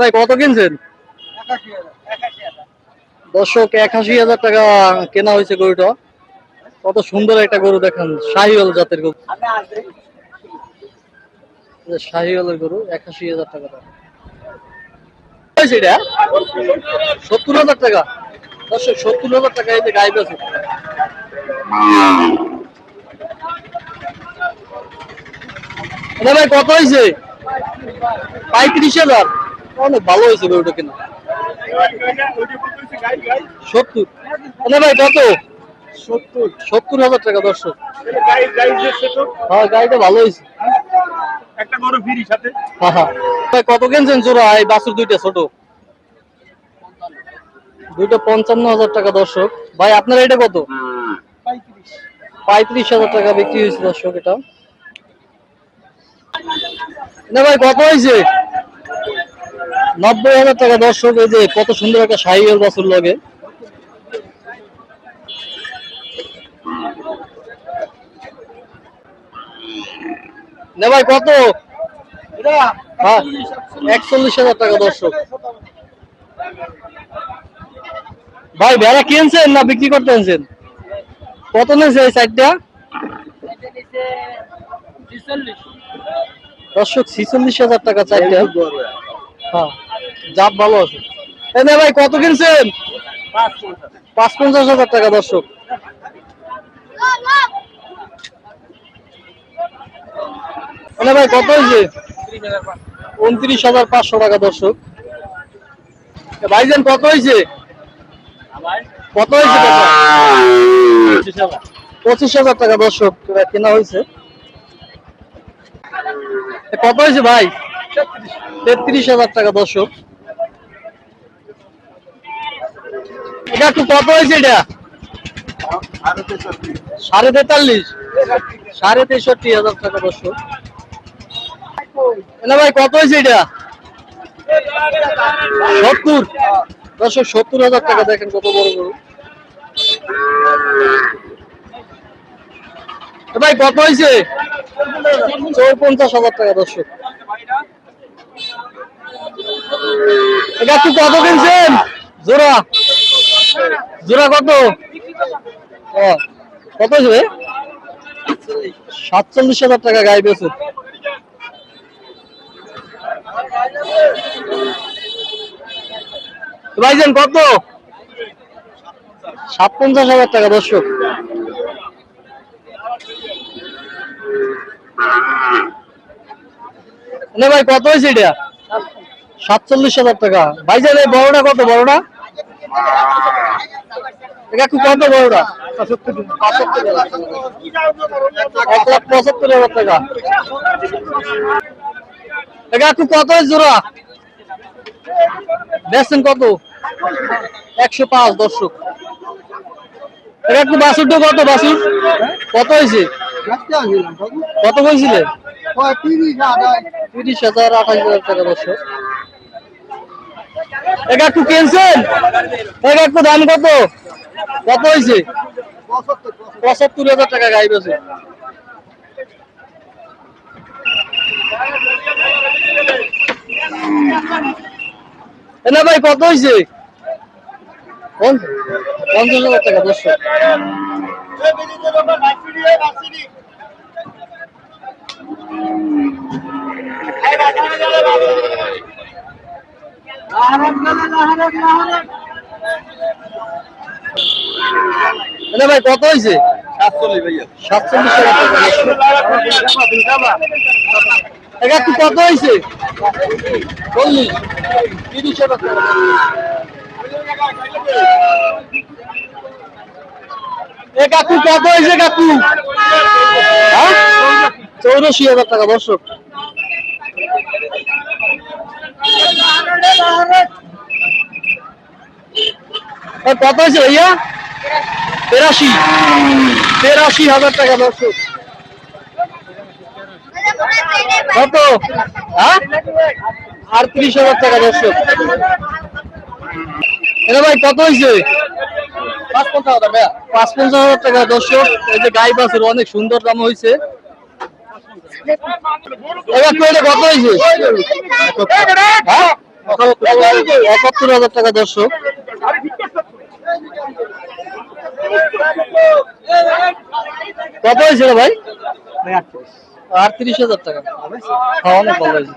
ভাই, কত কিনছেন? দর্শক, একাশি হাজার টাকা কেনা হয়েছে গরুটা। কত সুন্দর একটা গরু দেখেন শাহিওয়াল জাতের গরু। শাহিওয়ালের গরু, একাশি হাজার টাকা সত্তর হাজার টাকা। দর্শক, সত্তর হাজার টাকা এই যে আছে। ভাই, কত হয়েছে? পঁয়ত্রিশ হাজার। অনেক ভালো হয়েছে গরুটা কিনা। সত্তর। মানে ভাই কত? সত্তর। সত্তর হাজার টাকা দর্শক। হ্যাঁ গাড়িটা ভালো হয়েছে। একটা বড় ফিরি সাথে। হ্যাঁ হ্যাঁ ভাই কত কিনছেন জোড়া? এই বাছুর দুইটা ছোট। দুইটা পঞ্চান্ন হাজার টাকা দর্শক। ভাই আপনার এটা কত? পঁয়ত্রিশ হাজার টাকা বিক্রি হয়েছে দর্শক এটা। না ভাই কত হয়েছে? নব্বই হাজার টাকা দর্শক এই যে কত সুন্দর একটা সাইকেল বছর লাগে। না ভাই কত? হ্যাঁ একচল্লিশ হাজার টাকা দর্শক। ভাই ভেড়া কিনছেন না বিক্রি করতে আনছেন? কত নিয়েছে এই সাইডটা দর্শক ছিচল্লিশ হাজার টাকা চাইটা হ্যাঁ। জাত ভালো আছে। এই না ভাই, কত কিনছেন? পাঁচ পঞ্চাশ হাজার টাকা, দর্শক। মানে ভাই, কত হয়েছে? উনত্রিশ হাজার পাঁচশো টাকা, দর্শক। ভাইজান, কত হয়েছে? কত হয়েছে পঁচিশ হাজার টাকা, দর্শক। কেনা হয়েছে। কত হয়েছে ভাই? তেত্রিশ হাজার টাকা, দর্শক। এটা একটু কত হয়েছে এটা? সাড়ে তেতাল্লিশ। সাড়ে তেষট্টি হাজার টাকা দর্শক। না ভাই, কত হয়েছে এটা? সত্তর। দর্শক, সত্তর হাজার টাকা দেখেন কত বড় বড় ভাই, কত হয়েছে? চৌপঞ্চাশ হাজার টাকা দর্শক। এটা একটু কত কিনছেন? জোড়া। জোড়া কত? কত হয়েছে সাতচল্লিশ হাজার টাকা গায়ে বেছে ভাইজান, কত? সাত পঞ্চাশ হাজার টাকা, দর্শক। ভাই, কত হয়েছে এটা? সাতচল্লিশ হাজার টাকা। ভাইজান, এই বড়টা কত? বড়টা? এটা একটু কত বড়টা এক লাখ পঁচাত্তর হাজার টাকা। এটা একটু কত জোড়া? বেচছেন কত? একশো পাঁচ দর্শক। এটা একটু বাসুরটা কত বাসুর? কত হয়েছে? কত হয়েছিল? তিরিশ হাজার আঠাশ হাজার টাকা দর্শক। এটা একটু কিনছেন এটা একটু দাম কত কত হয়েছে পঁচাত্তর হাজার টাকা গাই বেছে না ভাই কত হয়েছে পঞ্চাশ হাজার টাকা দর্শক না ভাই কত হয়েছে সাতচল্লিশ টাকা। একটু কত হয়েছে চল্লিশ। টাকা। এ কাকু কত হয়েছে কাকু? হ্যাঁ? চৌরাশি হাজার টাকা দর্শক। এ কত হয়েছে ভাইয়া? তেরাশি। তেরাশি হাজার টাকা দর্শক। কত? হ্যাঁ? আটত্রিশ হাজার টাকা দর্শক। এটা ভাই কত হয়েছে? পাঁচ পঞ্চাশ হাজার টাকা দর্শক। এই যে গাই বাছুর অনেক সুন্দর দাম হয়েছে। এবার তো এটা কত হয়েছে? হ্যাঁ? একাত্তর হাজার টাকা দর্শক। কত হয়েছিল ভাই? আটত্রিশ। হাজার টাকা। হ্যাঁ অনেক ভালো হয়েছে।